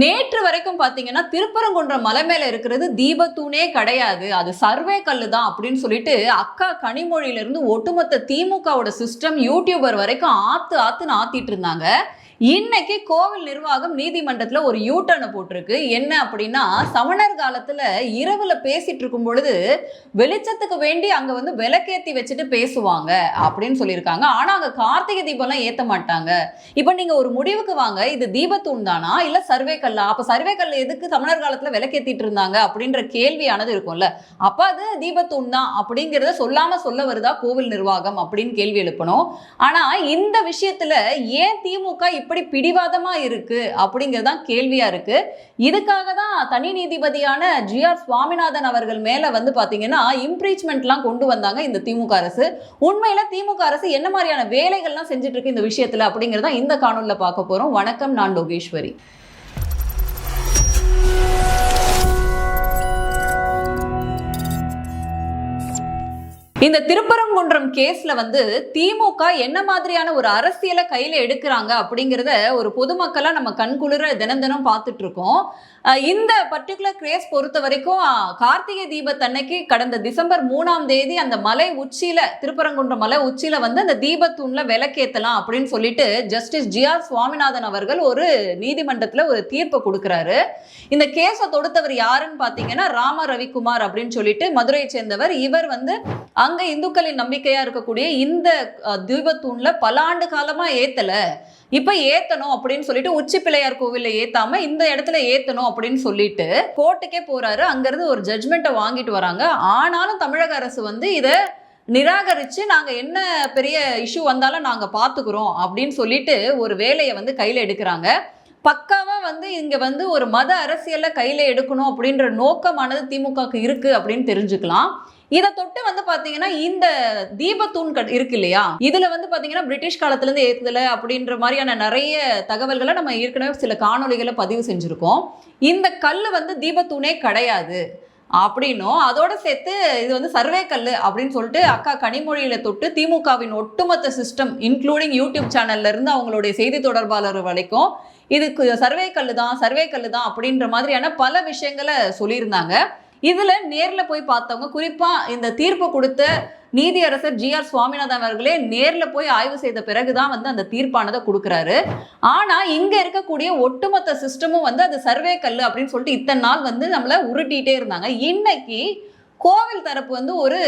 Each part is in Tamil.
நேற்று வரைக்கும் பாத்தீங்கன்னா திருப்பரங்குன்றம் மலை மேல இருக்கிறது தீபத்தூணே கிடையாது. அது சர்வே கல்லு தான் அப்படின்னு சொல்லிட்டு அக்கா கனிமொழியிலிருந்து ஒட்டுமொத்த திமுகவோட சிஸ்டம் யூடியூபர் வரைக்கும் ஆத்து ஆத்துன்னு ஆத்திட்டு இருந்தாங்க. இன்னைக்கு கோவில் நிர்வாகம் நீதிமன்றத்தில் ஒரு யூ டர்னை போட்டிருக்கு. என்ன அப்படின்னா சமணர் காலத்தில் இரவில் பேசிட்டு இருக்கும் பொழுது வெளிச்சத்துக்கு வேண்டி அங்கே வந்து விளக்கேத்தி வச்சுட்டு பேசுவாங்க அப்படின்னு சொல்லியிருக்காங்க. ஆனால் அங்கே கார்த்திகை தீபம்லாம் ஏற்ற மாட்டாங்க. இப்போ நீங்கள் ஒரு முடிவுக்கு வாங்க. இது தீபத்தூண் தானா? இல்லை சர்வே கல்லா அப்போ சர்வே கல் எதுக்கு சமணர் காலத்தில் விளக்கேற்றிட்டு இருந்தாங்க அப்படின்ற கேள்வியானது இருக்கும்ல. அப்போ அது தீபத்தூண் தான் அப்படிங்கிறத சொல்லாமல் சொல்ல வருதா கோவில் நிர்வாகம் அப்படின்னு கேள்வி எழுப்பணும். ஆனால் இந்த விஷயத்தில் ஏன் திமுக இப்போ இப்படி பிடிவாதமாக இருக்குது அப்படிங்கிறது தான் கேள்வியாக இருக்குது இதுக்காக தான் தனி நீதிபதியான ஜி ஆர் சுவாமிநாதன் அவர்கள் மேலே வந்து பார்த்தீங்கன்னா இம்ப்ரீச்மெண்ட்லாம் கொண்டு வந்தாங்க இந்த திமுக அரசு. உண்மையில் திமுக அரசு என்ன மாதிரியான வேலைகள்லாம் செஞ்சுட்டு இருக்கு இந்த விஷயத்தில் அப்படிங்கறத இந்த காணொலியில பார்க்க போகிறோம் வணக்கம் நான் லோகேஸ்வரி. இந்த திருப்பரங்குன்றம் கேஸ்ல வந்து திமுக என்ன மாதிரியான ஒரு அரசியலை கையில எடுக்கிறாங்க அப்படிங்கிறத ஒரு பொதுமக்களா நம்ம கண்குளிர தினம் தினம் பார்த்துட்டு இருக்கோம். இந்த பர்டிகுலர் கேஸ் பொறுத்த வரைக்கும் கார்த்திகை தீபத்தன்னைக்கு கடந்த டிசம்பர் மூணாம் தேதி அந்த மலை உச்சியில திருப்பரங்குன்றம் மலை உச்சியில வந்து அந்த தீபத்தூண்ல விளக்கேத்தலாம் அப்படின்னு சொல்லிட்டு ஜஸ்டிஸ் ஜி ஆர் சுவாமிநாதன் அவர்கள் ஒரு நீதிமன்றத்துல ஒரு தீர்ப்பை கொடுக்குறாரு. இந்த கேஸை தொடுத்தவர் யாருன்னு பாத்தீங்கன்னா ராம ரவிக்குமார் அப்படின்னு சொல்லிட்டு மதுரையை சேர்ந்தவர். இவர் வந்து அங்க இந்துக்களின் நம்பிக்கையா இருக்கக்கூடிய இந்த அஹ், தீபத்தூண்ல பல ஆண்டு காலமா ஏத்தல. இப்ப ஏத்தணும் அப்படின்னு சொல்லிட்டு உச்சி பிள்ளையார் கோவில்ல ஏத்தாம இந்த இடத்துல ஏத்தணும் அப்படின்னு சொல்லிட்டு கோர்ட்டுக்கே போறாரு. அங்கிருந்து ஒரு ஜட்மெண்ட்டை வாங்கிட்டு வராங்க. ஆனாலும் தமிழக அரசு வந்து இதை நிராகரித்து நாங்கள் என்ன பெரிய இஷ்யூ வந்தாலும் நாங்கள் பார்த்துக்குறோம் அப்படின்னு சொல்லிட்டு ஒரு வேலையை வந்து கையில் எடுக்கிறாங்க. பக்காவாக வந்து இங்கே வந்து ஒரு மத அரசியலை கையில் எடுக்கணும் அப்படின்ற நோக்கமானது திமுகக்கு இருக்குது அப்படின்னு தெரிஞ்சுக்கலாம். இதை தொட்டு வந்து பாத்தீங்கன்னா இந்த தீபத்தூண் கட் இருக்கு இல்லையா? இதுல வந்து பாத்தீங்கன்னா பிரிட்டிஷ் காலத்துல இருந்து ஏத்துல அப்படின்ற மாதிரியான நிறைய தகவல்களை நம்ம ஏற்கனவே சில காணொளிகளை பதிவு செஞ்சிருக்கோம். இந்த கல் வந்து தீபத்தூணே கிடையாது. அப்படின்னும் அதோட சேர்த்து இது வந்து சர்வே கல் அப்படின்னு சொல்லிட்டு அக்கா கனிமொழியில தொட்டு திமுகவின் ஒட்டுமொத்த சிஸ்டம் இன்க்ளூடிங் யூடியூப் சேனல்ல இருந்து அவங்களுடைய செய்தி தொடர்பாளர் வரைக்கும் இதுக்கு சர்வே கல்லு தான் சர்வே கல் தான் அப்படின்ற மாதிரியான பல விஷயங்களை சொல்லியிருந்தாங்க. இதுல நேர்ல போய் பார்த்தவங்க குறிப்பா இந்த தீர்ப்பு கொடுத்த நீதியரசர் ஜி ஆர் சுவாமிநாதன் அவர்களே நேர்ல போய் ஆய்வு செய்த பிறகுதான் வந்து அந்த தீர்ப்பானதை கொடுக்குறாரு. ஆனா இங்க இருக்கக்கூடிய ஒட்டுமொத்த சிஸ்டமும் வந்து அது சர்வே கல் அப்படின்னு சொல்லிட்டு இத்தனை நாள் வந்து நம்மள உருட்டிட்டே இருந்தாங்க. இன்னைக்கு கோவில் தரப்பு வந்து ஒரு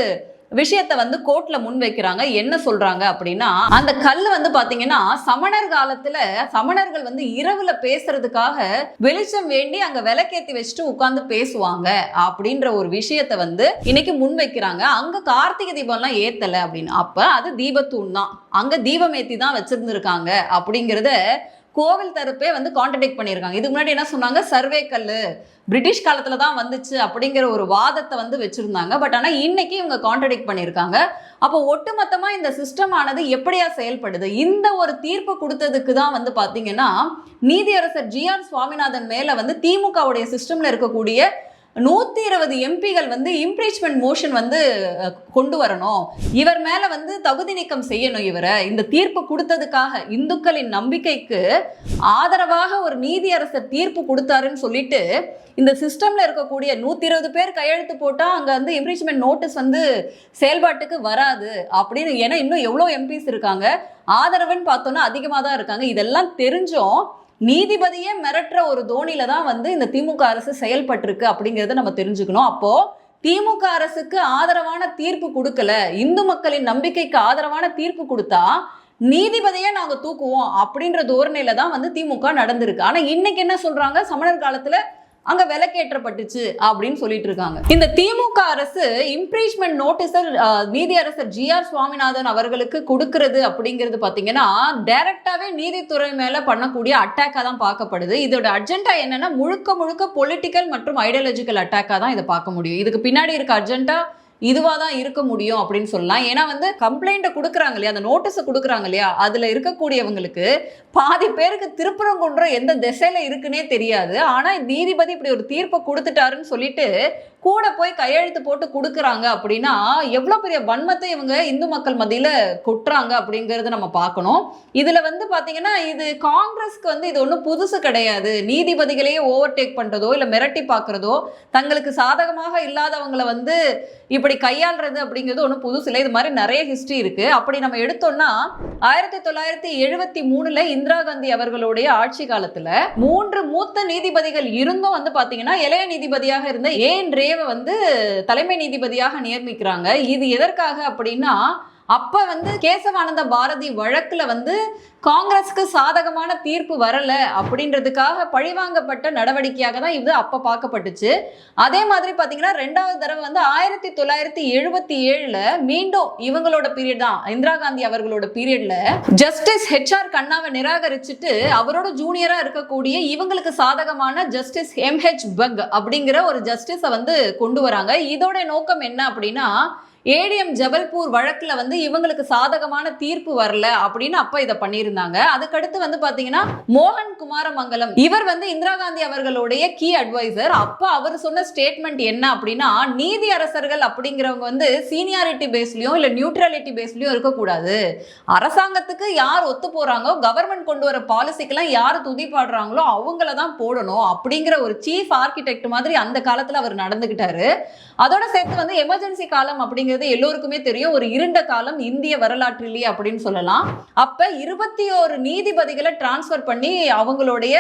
விஷயத்தை வந்து கோர்ட்ல முன் வைக்கிறாங்க. என்ன சொல்றாங்க அப்படின்னா அந்த கல் வந்து பாத்தீங்கன்னா சமணர் காலத்துல சமணர்கள் வந்து இரவுல பேசுறதுக்காக வெளிச்சம் வேண்டி அங்க விளக்கேத்தி வச்சுட்டு உட்கார்ந்து பேசுவாங்க அப்படின்ற ஒரு விஷயத்த வந்து இன்னைக்கு முன் வைக்கிறாங்க. அங்க கார்த்திகை தீபம்லாம் ஏத்தல அப்படின்னு. அப்ப அது தீபத்தூண் தான். அங்க தீபம் ஏத்தி தான் வச்சிருந்திருக்காங்க அப்படிங்கிறத கோவில் தரப்பே வந்து கான்ட்ரடிக்ட் பண்ணியிருக்காங்க. இதுக்கு முன்னாடி என்ன சொன்னாங்க? சர்வே கல் பிரிட்டிஷ் காலத்தில் தான் வந்துச்சு அப்படிங்கிற ஒரு வாதத்தை வந்து வச்சுருந்தாங்க. பட் ஆனால் இன்னைக்கு இவங்க கான்ட்ரடிக்ட் பண்ணியிருக்காங்க. அப்போ ஒட்டுமொத்தமாக இந்த சிஸ்டம் ஆனது எப்படியா செயல்படுது? இந்த ஒரு தீர்ப்பு கொடுத்ததுக்கு தான் வந்து பார்த்தீங்கன்னா நீதியரசர் ஜி ஆர் சுவாமிநாதன் மேலே வந்து திமுகவுடைய சிஸ்டமில் இருக்கக்கூடிய நூற்றி இருபது எம்பிகள் வந்து இம்ப்ரீச்மெண்ட் மோஷன் வந்து கொண்டு வரணும். இவர் மேலே வந்து தகுதி நீக்கம் செய்யணும் இவரை. இந்த தீர்ப்பு கொடுத்ததுக்காக இந்துக்களின் நம்பிக்கைக்கு ஆதரவாக ஒரு நீதியரசர் தீர்ப்பு கொடுத்தாருன்னு சொல்லிட்டு இந்த சிஸ்டமில் இருக்கக்கூடிய நூற்றி இருபது பேர் கையெழுத்து போட்டால் அங்கே வந்து இம்ப்ரீச்மெண்ட் நோட்டீஸ் வந்து செயல்பாட்டுக்கு வராது அப்படின்னு. ஏன்னா இன்னும் எவ்வளோ எம்பிஸ் இருக்காங்க? ஆதரவுன்னு பார்த்தோன்னா அதிகமாக தான் இருக்காங்க. இதெல்லாம் தெரிஞ்சும் நீதிபதியே மிரட்டுற ஒரு தோணியில தான் வந்து இந்த திமுக அரசு செயல்பட்டிருக்கு அப்படிங்கிறத நம்ம தெரிஞ்சுக்கணும். அப்போ திமுக அரசுக்கு ஆதரவான தீர்ப்பு கொடுக்கல. இந்து மக்களின் நம்பிக்கைக்கு ஆதரவான தீர்ப்பு கொடுத்தா நீதிபதியே நாங்க தூக்குவோம் அப்படின்ற தோரணையில தான் வந்து திமுக நடந்திருக்கு. ஆனா இன்னைக்கு என்ன சொல்றாங்க? சமணர் காலத்துல அங்க விலக்கேற்றப்பட்டுச்சு அப்படின்னு சொல்லிட்டு இருக்காங்க. இந்த திமுக அரசு இம்ப்ரீச்மெண்ட் நோட்டீஸர் நீதியரசர் ஜி ஆர் சுவாமிநாதன் அவர்களுக்கு கொடுக்கறது அப்படிங்கிறது பாத்தீங்கன்னா டைரக்டாவே நீதித்துறை மேல பண்ணக்கூடிய அட்டாக்கா தான் பார்க்கப்படுது. இதோட அர்ஜென்டா என்னன்னா முழுக்க முழுக்க பொலிட்டிக்கல் மற்றும் ஐடியாலஜிக்கல் அட்டாக்கா தான் இதை பார்க்க முடியும். இதுக்கு பின்னாடி இருக்க அர்ஜென்டா இதுவாக தான் இருக்க முடியும் அப்படின்னு சொல்லலாம். ஏன்னா வந்து கம்ப்ளைண்ட்டை கொடுக்குறாங்க இல்லையா? அந்த நோட்டீஸை கொடுக்குறாங்க இல்லையா? அதில் இருக்கக்கூடியவங்களுக்கு பாதி பேருக்கு திருப்பரங்குன்றம் எந்த திசையில் இருக்குன்னே தெரியாது. ஆனால் நீதிபதி இப்படி ஒரு தீர்ப்பை கொடுத்துட்டாருன்னு சொல்லிட்டு கூட போய் கையெழுத்து போட்டு கொடுக்குறாங்க அப்படின்னா எவ்வளோ பெரிய வன்மத்தை இவங்க இந்து மக்கள் மத்தியில் கொட்டுறாங்க அப்படிங்கிறத நம்ம பார்க்கணும். இதில் வந்து பார்த்தீங்கன்னா இது காங்கிரஸ்க்கு வந்து இது ஒன்றும் புதுசு கிடையாது. நீதிபதிகளையே ஓவர்டேக் பண்ணுறதோ இல்லை மிரட்டி பார்க்குறதோ தங்களுக்கு சாதகமாக இல்லாதவங்களை வந்து இப்படி கையாளுறது அப்படிங்கிறது ஒன்றும் புதுசு இல்லை. இது மாதிரி நிறைய ஹிஸ்ட்ரி இருக்குது அப்படி நம்ம எடுத்தோம்னா ஆயிரத்தி தொள்ளாயிரத்தி எழுபத்தி மூணுல இந்திரா காந்தி அவர்களுடைய ஆட்சி காலத்தில் மூன்று மூத்த நீதிபதிகள் இருந்தும் வந்து பார்த்தீங்கன்னா இளைய நீதிபதியாக இருந்த ஏன் ரே தேவை வந்து தலைமை நீதிபதியாக நியமிக்கிறாங்க. இது எதற்காக அப்படின்னா அப்ப வந்து கேசவானந்த பாரதி வழக்குல வந்து காங்கிரஸ்க்கு சாதகமான தீர்ப்பு வரல அப்படின்றதுக்காக பழிவாங்கப்பட்ட நடவடிக்கையாக தான் இது அப்ப பார்க்கப்பட்டுச்சு. அதே மாதிரி பாத்தீங்கன்னா ரெண்டாவது தடவை வந்து ஆயிரத்தி தொள்ளாயிரத்தி எழுபத்தி ஏழுல மீண்டும் இவங்களோட பீரியட் தான் இந்திரா காந்தி அவர்களோட பீரியட்ல ஜஸ்டிஸ் ஹெச்ஆர் கண்ணாவை நிராகரிச்சுட்டு அவரோட ஜூனியரா இருக்கக்கூடிய இவங்களுக்கு சாதகமான ஜஸ்டிஸ் எம்ஹெச் பக் அப்படிங்கிற ஒரு ஜஸ்டிஸை வந்து கொண்டு வராங்க. இதோட நோக்கம் என்ன அப்படின்னா ஏடிஎம் ஜபல்பூர் வழக்கில் வந்து இவங்களுக்கு சாதகமான தீர்ப்பு வரல அப்படின்னு அப்போ இதை பண்ணியிருந்தாங்க. அதுக்கடுத்து வந்து பார்த்தீங்கன்னா மோகன் குமாரமங்கலம். இவர் வந்து இந்திரா காந்தி அவர்களுடைய கீ அட்வைசர். அப்போ அவர் சொன்ன ஸ்டேட்மெண்ட் என்ன அப்படின்னா நீதி அரசர்கள் அப்படிங்கிறவங்க வந்து சீனியாரிட்டி பேஸ்லையும் இல்லை நியூட்ரலிட்டி பேஸ்லையும் இருக்கக்கூடாது. அரசாங்கத்துக்கு யார் ஒத்து போகிறாங்களோ கவர்மெண்ட் கொண்டு வர பாலிசிக்கெல்லாம் யார் துதி பாடுறாங்களோ அவங்கள தான் போடணும் அப்படிங்கிற ஒரு சீஃப் ஆர்கிடெக்ட் மாதிரி அந்த காலத்தில் அவர் நடந்துக்கிட்டாரு. அதோட சேர்த்து வந்து எமர்ஜென்சி காலம் அப்படிங்கிற அப்படிங்கிறது எல்லோருக்குமே தெரியும். ஒரு இருண்ட காலம் இந்திய வரலாற்றிலேயே அப்படின்னு சொல்லலாம். அப்ப இருபத்தி ஒரு நீதிபதிகளை டிரான்ஸ்ஃபர் பண்ணி அவங்களுடைய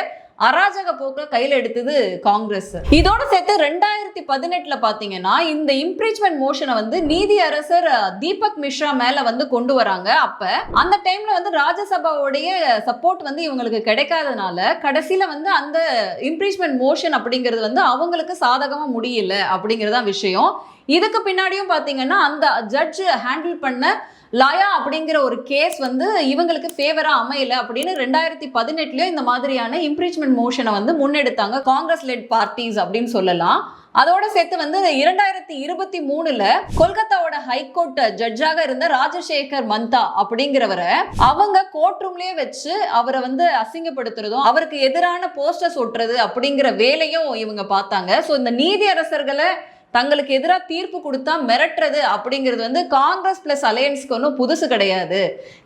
அராஜக போக்க கையில் எடுத்தது காங்கிரஸ். இதோட சேர்த்து ரெண்டாயிரத்தி பதினெட்டுல பாத்தீங்கன்னா இந்த இம்ப்ரீச்மெண்ட் மோஷனை வந்து நீதி அரசர் தீபக் மிஸ்ரா மேல வந்து கொண்டு வராங்க. அப்ப அந்த டைம்ல வந்து ராஜ்யசபாவுடைய சப்போர்ட் வந்து இவங்களுக்கு கிடைக்காதனால கடைசியில வந்து அந்த இம்ப்ரீச்மெண்ட் மோஷன் அப்படிங்கிறது வந்து அவங்களுக்கு சாதகமா முடியல அப்படிங்கறதான் விஷயம். இதுக்கு பின்னாடியும் பாத்தீங்கன்னா அந்த ஜட்ஜ் ஹேண்டில் பண்ண லயா அப்படிங்கிற ஒரு கேஸ் வந்து இவங்களுக்கு ஃபேவரா அமையல அப்படின்னு ரெண்டாயிரத்தி பதினெட்டுலயும் இந்த மாதிரியான இம்ப்ரீச்மெண்ட் மோஷனை வந்து முன்னெடுத்தாங்க காங்கிரஸ் லெட் பார்ட்டிஸ் அப்படின்னு சொல்லலாம். அதோட சேர்த்து வந்து இரண்டாயிரத்தி இருபத்தி மூணுல கொல்கத்தாவோட ஹைகோர்ட் ஜட்ஜாக இருந்த ராஜசேகர் மந்தா அப்படிங்கிறவரை அவங்க கோர்ட் ரூம்லயே வச்சு அவரை வந்து அசிங்கப்படுத்துறதும் அவருக்கு எதிரான போஸ்டர்ஸ் ஒட்டுறது அப்படிங்கிற வேலையும் இவங்க பார்த்தாங்க. ஸோ இந்த நீதி அரசர்களை தங்களுக்கு எதிராக தீர்ப்பு கொடுத்தா மிரட்டுறது அப்படிங்கிறது வந்து காங்கிரஸ் பிளஸ் அலையன்ஸ்க்கு ஒன்றும் புதுசு கிடையாது.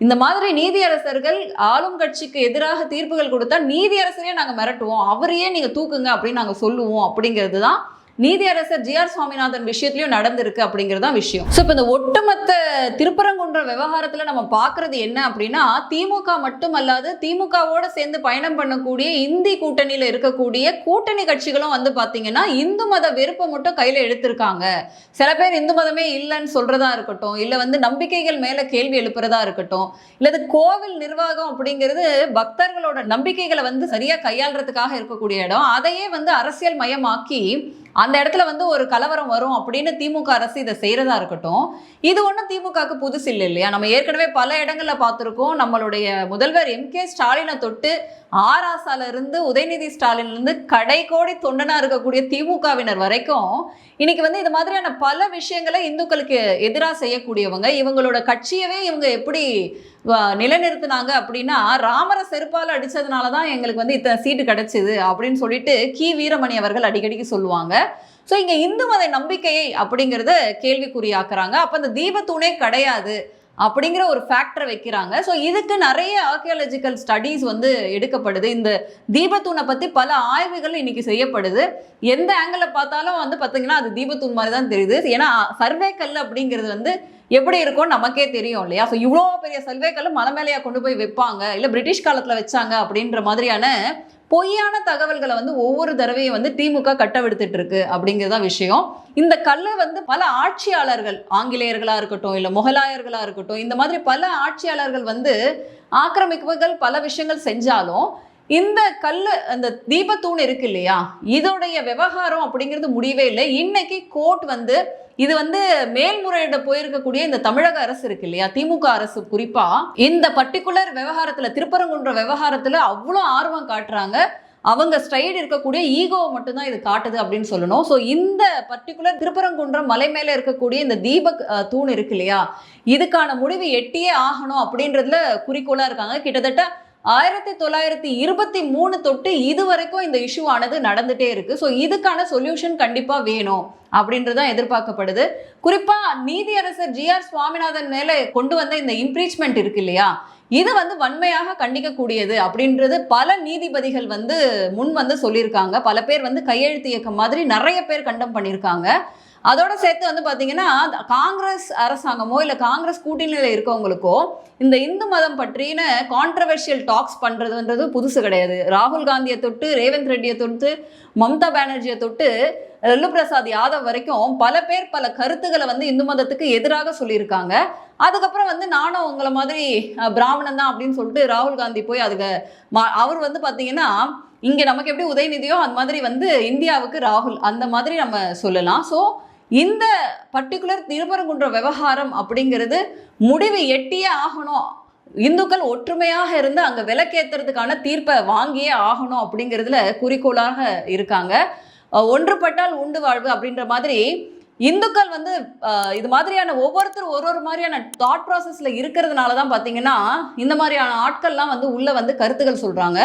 இந்த மாதிரி நீதியரசர்கள் ஆளும் கட்சிக்கு எதிராக தீர்ப்புகள் கொடுத்தா நீதியரசரையே நாங்கள் மிரட்டுவோம். அவரையே நீங்கள் தூக்குங்க அப்படின்னு நாங்கள் சொல்லுவோம் அப்படிங்கிறது தான் நீதியரசர் ஜி ஆர் சுவாமிநாதன் விஷயத்திலயும் நடந்திருக்கு அப்படிங்கிறது தான் விஷயம். ஸோ இப்போ இந்த ஒட்டுமொத்த திருப்பரங்குன்ற விவகாரத்தில் நம்ம பார்க்கறது என்ன அப்படின்னா திமுக மட்டுமல்லாது திமுகவோட சேர்ந்து பயணம் பண்ணக்கூடிய இந்தி கூட்டணியில் இருக்கக்கூடிய கூட்டணி கட்சிகளும் வந்து பார்த்தீங்கன்னா இந்து மத வெறுப்பை மட்டும் கையில் எடுத்திருக்காங்க. சில பேர் இந்து மதமே இல்லைன்னு சொல்றதா இருக்கட்டும் இல்லை வந்து நம்பிக்கைகள் மேலே கேள்வி எழுப்புறதா இருக்கட்டும் இல்லது கோவில் நிர்வாகம் அப்படிங்கிறது பக்தர்களோட நம்பிக்கைகளை வந்து சரியா கையாளுறதுக்காக இருக்கக்கூடிய இடம். அதையே வந்து அரசியல் மயமாக்கி அந்த இடத்துல வந்து ஒரு கலவரம் வரும் அப்படின்னு திமுக அரசு இதை செய்கிறதா இருக்கட்டும். இது ஒன்றும் திமுகவுக்கு புதுசு இல்லை இல்லையா? நம்ம ஏற்கனவே பல இடங்களில் பார்த்துருக்கோம். நம்மளுடைய முதல்வர் எம். கே. ஸ்டாலினை தொட்டு ஆராசாலிருந்து உதயநிதி ஸ்டாலின்லேருந்து கடை கோடி தொண்டனாக இருக்கக்கூடிய திமுகவினர் வரைக்கும் இன்னைக்கு வந்து இது மாதிரியான பல விஷயங்களை இந்துக்களுக்கு எதிராக செய்யக்கூடியவங்க இவங்களோட கட்சியவே இவங்க எப்படி நிலைநிறுத்தினாங்க அப்படின்னா ராமரை செருப்பால் அடித்ததுனால தான் எங்களுக்கு வந்து இத்தனை சீட்டு கிடைச்சிது அப்படின்னு சொல்லிட்டு கி. வீரமணி அவர்கள் அடிக்கடிக்கு சொல்லுவாங்க. ஸோ இங்கே இந்து மத நம்பிக்கையை அப்படிங்கிறத கேள்விக்குறியாக்குறாங்க. அப்போ அந்த தீபத்தூணே கிடையாது அப்படிங்கிற ஒரு ஃபேக்டரை வைக்கிறாங்க. ஸோ இதுக்கு நிறைய ஆர்கியாலஜிக்கல் ஸ்டடீஸ் வந்து எடுக்கப்படுது. இந்த தீபத்தூணை பற்றி பல ஆய்வுகள் இன்னைக்கு செய்யப்படுது. எந்த ஆங்கிளில் பார்த்தாலும் வந்து பார்த்தீங்கன்னா அது தீபத்தூண் மாதிரி தான் தெரியுது. ஏன்னா சர்வே கல் அப்படிங்கிறது வந்து எப்படி இருக்கும் நமக்கே தெரியும் இல்லையா? ஸோ இவ்வளோ பெரிய சர்வே மலை மேலேயா கொண்டு போய் வைப்பாங்க இல்லை பிரிட்டிஷ் காலத்தில் வச்சாங்க அப்படின்ற மாதிரியான பொய்யான தகவல்களை வந்து ஒவ்வொரு தடவையும் வந்து திமுக கட்டவிடுத்துட்டு இருக்கு அப்படிங்கிறதா விஷயம். இந்த கல்லை வந்து பல ஆட்சியாளர்கள் ஆங்கிலேயர்களா இருக்கட்டும் இல்லை முகலாயர்களா இருக்கட்டும் இந்த மாதிரி பல ஆட்சியாளர்கள் வந்து ஆக்கிரமிப்புகள் பல விஷயங்கள் செஞ்சாலும் இந்த கல்லு அந்த தீபத்தூண் இருக்கு இல்லையா? இதோடைய விவகாரம் அப்படிங்கிறது முடியவே இல்லை. இன்னைக்கு கோர்ட் வந்து இது வந்து மேல்முறையிட போயிருக்கக்கூடிய இந்த தமிழக அரசு இருக்கு இல்லையா? திமுக அரசு குறிப்பா இந்த பர்டிகுலர் விவகாரத்துல திருப்பரங்குன்ற விவகாரத்துல அவ்வளோ ஆர்வம் காட்டுறாங்க. அவங்க ஸ்ட்ரைடு இருக்கக்கூடிய ஈகோவை மட்டும்தான் இது காட்டுது அப்படின்னு சொல்லணும். ஸோ இந்த பர்டிகுலர் திருப்பரங்குன்றம் மலை மேலே இருக்கக்கூடிய இந்த தீபக் தூண் இருக்கு இல்லையா? இதுக்கான முடிவு எட்டியே ஆகணும் அப்படின்றதுல குறிக்கோளாக இருக்காங்க. கிட்டத்தட்ட ஆயிரத்தி தொள்ளாயிரத்தி இருபத்தி மூணு தொட்டு இது வரைக்கும் இந்த இஷ்யூ ஆனது நடந்துட்டே இருக்கு. ஸோ இதுக்கான சொல்யூஷன் கண்டிப்பா வேணும் அப்படின்றதான் எதிர்பார்க்கப்படுது. குறிப்பா நீதியரசர் ஜி ஆர் சுவாமிநாதன் மேல கொண்டு வந்த இந்த இம்ப்ரீச்மெண்ட் இருக்கு இல்லையா? இது வந்து வன்மையாக கண்டிக்கக்கூடியது அப்படின்றது பல நீதிபதிகள் வந்து முன் வந்து சொல்லியிருக்காங்க. பல பேர் வந்து கையெழுத்து இயக்கம் மாதிரி நிறைய பேர் கண்டம் பண்ணியிருக்காங்க. அதோட சேர்த்து வந்து பார்த்தீங்கன்னா காங்கிரஸ் அரசாங்கமோ இல்லை காங்கிரஸ் கூட்டணியில் இருக்கவங்களுக்கோ இந்த இந்து மதம் பற்றின கான்ட்ரவர்ஷியல் டாக்ஸ் பண்ணுறதுன்றது புதுசு கிடையாது. ராகுல் காந்தியை தொட்டு ரேவந்த் ரெட்டியை தொட்டு மம்தா பானர்ஜியை தொட்டு லல்லு பிரசாத் யாதவ் வரைக்கும் பல பேர் பல கருத்துக்களை வந்து இந்து மதத்துக்கு எதிராக சொல்லியிருக்காங்க. அதுக்கப்புறம் வந்து நானும் உங்களை மாதிரி பிராமணன் தான் அப்படின்னு சொல்லிட்டு ராகுல் காந்தி போய் அதுக்கு மா- அவர் வந்து பார்த்தீங்கன்னா இங்கே நமக்கு எப்படி உதயநிதியோ அந்த மாதிரி வந்து இந்தியாவுக்கு ராகுல் அந்த மாதிரி நம்ம சொல்லலாம். ஸோ இந்த பர்டிகுலர் திருப்பரங்குன்ற விவகாரம் அப்படிங்கிறது முடிவு எட்டியே ஆகணும். இந்துக்கள் ஒற்றுமையாக இருந்து அங்கே விலக்கேற்றுறதுக்கான தீர்ப்பை வாங்கியே ஆகணும் அப்படிங்கிறதுல குறிக்கோளாக இருக்காங்க. ஒன்றுபட்டால் உண்டு வாழ்வு அப்படின்ற மாதிரி இந்துக்கள் வந்து இது மாதிரியான ஒவ்வொருத்தரும் ஒரு ஒரு மாதிரியான தாட் ப்ராசஸில் இருக்கிறதுனால தான் பார்த்தீங்கன்னா இந்த மாதிரியான ஆட்கள்லாம் வந்து உள்ளே வந்து கருத்துக்கள் சொல்கிறாங்க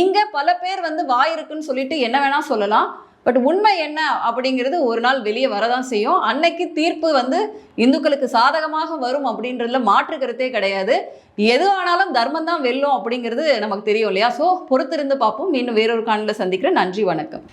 இங்கே பல பேர் வந்து வாய் இருக்குன்னு சொல்லிட்டு என்ன வேணால் சொல்லலாம். பட் உண்மை என்ன அப்படிங்கிறது ஒரு நாள் வெளியே வரதான் செய்யும். அன்னைக்கு தீர்ப்பு வந்து இந்துக்களுக்கு சாதகமாக வரும் அப்படின்றதுல மாற்று கருத்தே கிடையாது. எது ஆனாலும் தர்மம் தான் வெல்லும் அப்படிங்கிறது நமக்கு தெரியும் இல்லையா? ஸோ பொறுத்திருந்து பார்ப்போம். இன்னும் வேறொரு காணொலியில் சந்திக்கிறேன். நன்றி வணக்கம்.